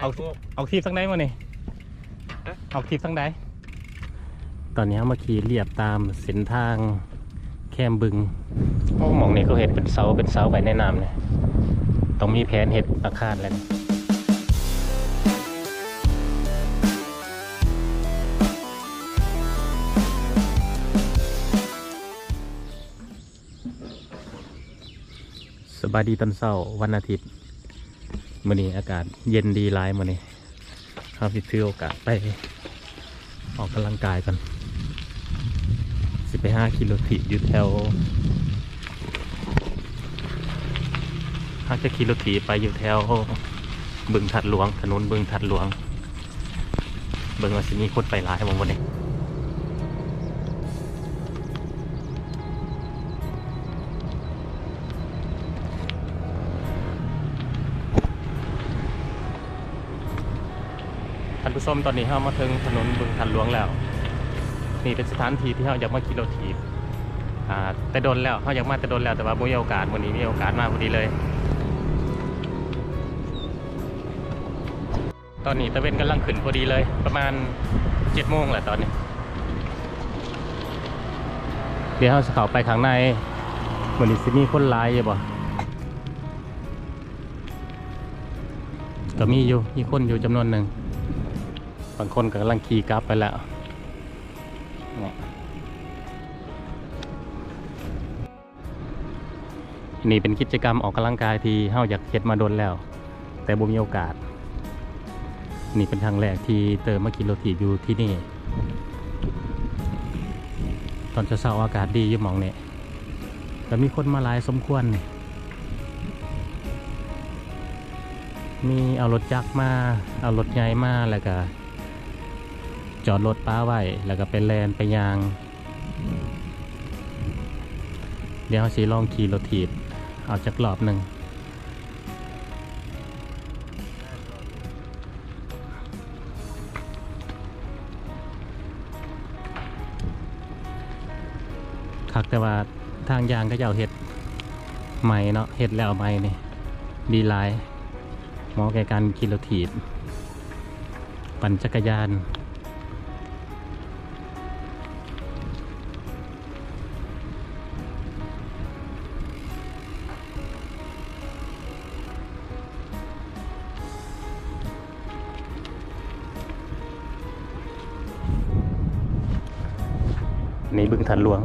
เอาพวก เอาทีบทั้งใดมานี่ฮะ เอาทีบทั้งใดตอนนี้เอามาขี่เรียบตามเส้นทางแคมบึงโอ้หมองนี่เขาเห็ดเป็นเสาเป็นเสาไว้ในน้ำเนี่ยต้องมีแผนเห็ดอาคารแล้วนี่สบายดีตอนเช้าวันอาทิตย์ มื้อนี้อากาศเย็นดีหลายมื้อนี้ครับสิถือโอกาสไป ออกกำลังกายกันสิไปห้ากิโลถีบอยู่แถวห้าจะกิโลถีไปอยู่แถวบึงถัดหลวงถนนบึงถัดหลวง เบิ่งว่าสิมีคนไปหลายบ่วันนี้ ผู้ชมตอนนี้เรามาถึงถนนบึงถัดหลวงแล้ว นี่เป็นสถานที่ที่เราอยากมาขี่รถถีบอ่าแต่โดนแล้วเขาอยากมาแต่โดนแล้วแต่ว่าไม่มีโอกาสวันนี้มีโอกาสมาพอดีเลย ตอนนี้ตะเวนกำลังขึ้นพอดีเลย ประมาณเจ็ดโมงแหละตอนนี้ เดี๋ยวเราจะเข้าไปข้างในวันนี้สิมีคนร้ายอยู่บ่ก็มีอยู่มีคนอยู่จำนวนหนึ่ง บางคนก็กำลังขี่กลับไปแล้วนี่เป็นกิจกรรมออกกำลังกายที่เฮาอยากเฮ็ดมาโดนแล้ว แต่บ่มีโอกาส นี่เป็นครั้งแรกที่เติมมากินโรตีอยู่ที่นี่ ตอนเช้าๆอากาศดีอยู่หมองเนี่ยแต่มีคนมาหลายสมควรนี่มีเอารถจักรมา เอารถใหญ่มาแล้วก็ อดรถป้าไว้แล้วก็ไปแลนไปยาง เดี๋ยวสิลองขี่รถถีบ เอาจักรอบหนึ่งคักแต่ว่าทางยางก็จะเอาเห็ดใหม่เนาะเห็ดแล้วใหม่นี่ดีหลายเหมาะแก่การขี่รถถีบ ปั่นจักรยาน นี่บึงทันหลวง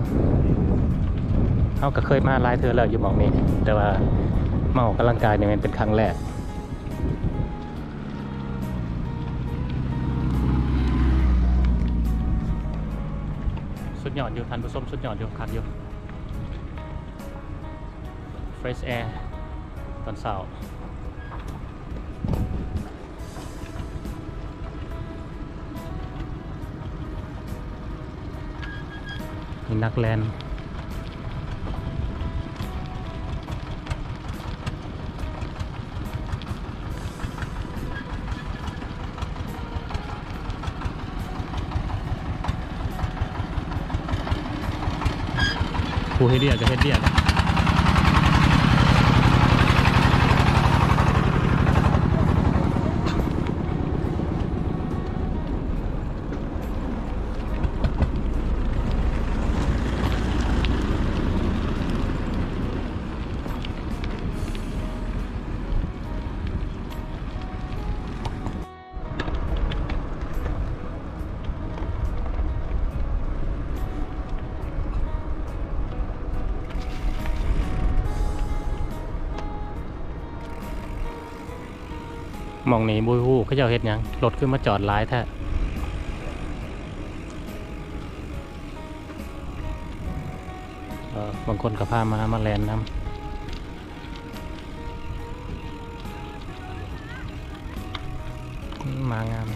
เขาก็เคยมาหลายเธอแล้วอยู่หมองนี้ แต่ว่ามาออกกำลังกายเนี่ยมันเป็นครั้งแรกสุดยอดอยู่ทันผู้ชมสุดยอดอยู่คักอยู่ fresh air ตอนเช้า มีนักแลนผู้เฮดเดียร์กับเฮดเดียร์ มองนี้บุยฮู้เขาเจ้าเฮ็ดยังรถขึ้นมาจอดหลายแท้บางคนก็พามามาแลนน้ำมางาม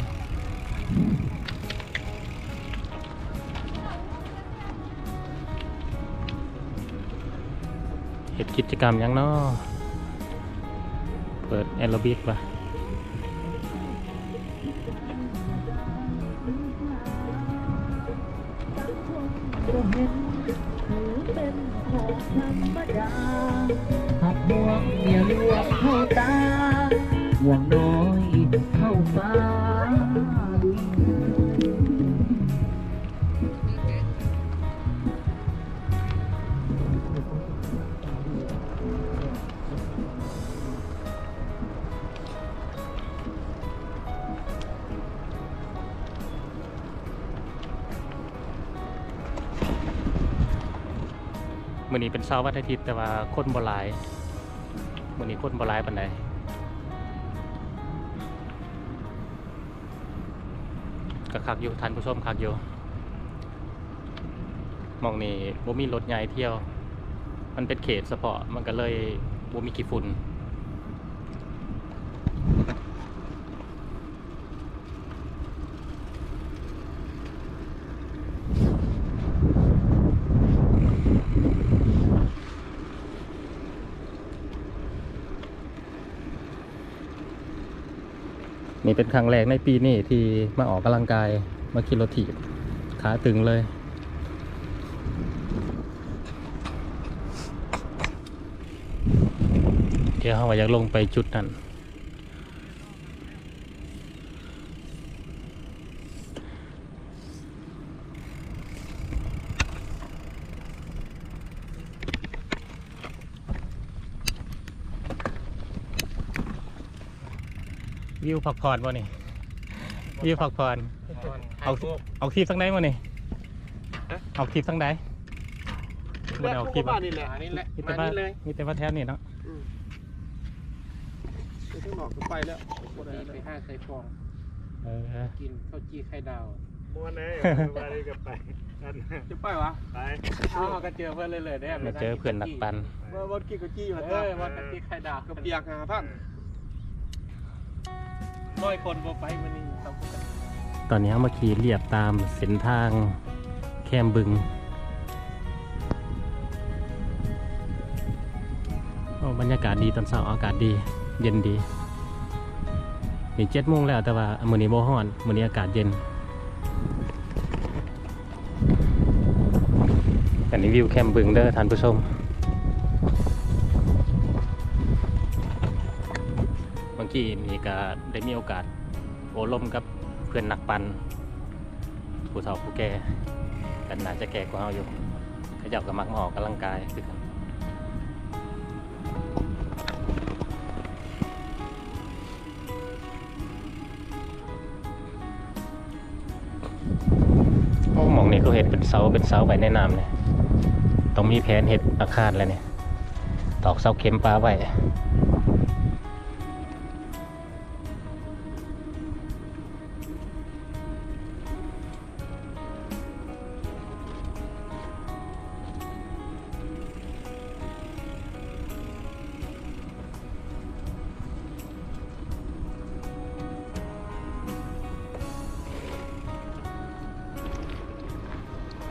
เฮ็ดกิจกรรมยังเนาะเปิดแอโรบิกป่ะ ถือเป็นของธรรมดาหักห่วงเมียหลวงเข้าตาห่วงนอย อนี้เป็นเช้าร์วันอาทิตย์แต่ว่าคนบ่หลายมื้อนี้คนบ่หลายปานใดก็คักอยู่ท่านผู้ชมคักอยู่มองนี้บ่มีรถใหญ่เที่ยว มันเป็นเขตเฉพาะมันก็เลยบ่มีกี่ฝุ่น นี่เป็นครั้งแรกในปีนี้ที่มาออกกำลังกายมาขี่รถถีบขาตึงเลย เดี๋ยวเขาอยากลงไปจุดนั้น วิวพักผ่อนบ่นี่วิวพักผ่อนเอาเอาคลิปทั้งไหนมานี่เอาคลิปทั้งไหนบ่ได้เอาคลิปบ้าอะนนี่แหละนี่แหละมีมาแต่ว่านี่เลยมีแต่ว่าแถวนี้เนาะไปข้างนอกก็ไปแล้วบ่ได้ไปห้าใส่ฟองเออกินข้าวจี้ไข่ดาวม้วนเลยมาเลยกับไปนั่นจะไปวะไปอ้าวก็เจอเพื่อนเลยเลยได้มาเจอเพื่อนนักปั่นว่าวันกี้ก็จี้มาเอตาอวันจี้ไข่ดาวกับเปียกหาพัน ร้อยคนบ่ไปมันนี่ครับตอนนี้เรามาขี่เรียบตามเส้นทางแคมบึงโอ้บรรยากาศดีตอนเช้าอากาศดี เย็นดีนี่เจ็ดโมงแล้วแต่ว่ามือนี้บ่ฮ้อนมือนี้อากาศเย็นอันนี้วิวแคมบึงเด้อท่านผู้ชม กี้นี่ก็ได้มีโอกาสโอลมกับเพื่อนนักปันผู้เฒ่าผู้แก่กันน่าจะแก่กว่าเราอยู่ขาเจ้าก็มักมาออกกำลังกายคือกันโอ้หมองนี่เขาเห็ดเป็นเสาเป็นเสาไว้ในน้ำเนี่ยต้องมีแผนเห็ดอาคารแล้วเนี่ยตอกเสาเข็มปลาไว้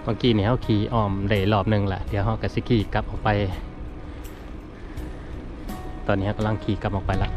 เมื่อกี้นี่เขาขี่อ้อมเดยรอบหนึ่งแหละเดี๋ยวเขากับสิขี่กลับออกไป ตอนนี้เขากำลังขี่กลับออกไปละ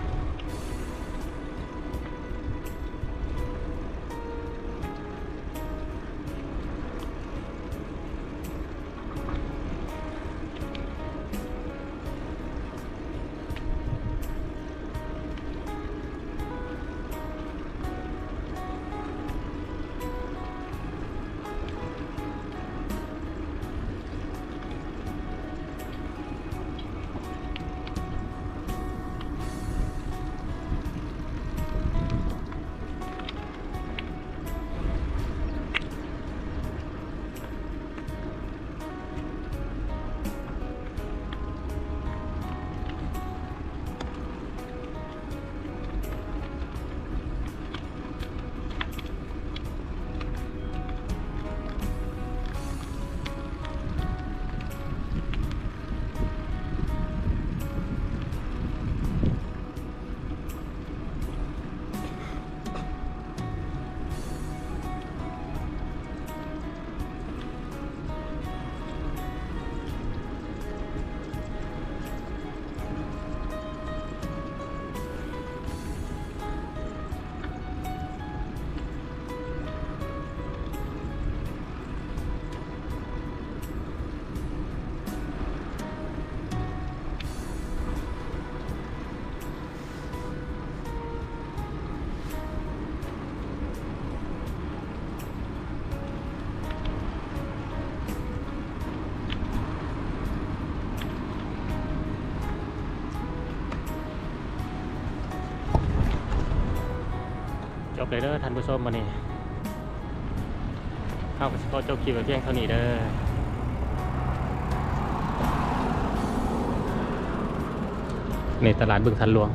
เลยเด้อท่านผู้ชมวันนี้เข้าวไปก็จบคลิปไปเพียงเท่านี้เด้อในตลาดบึงทันหลวง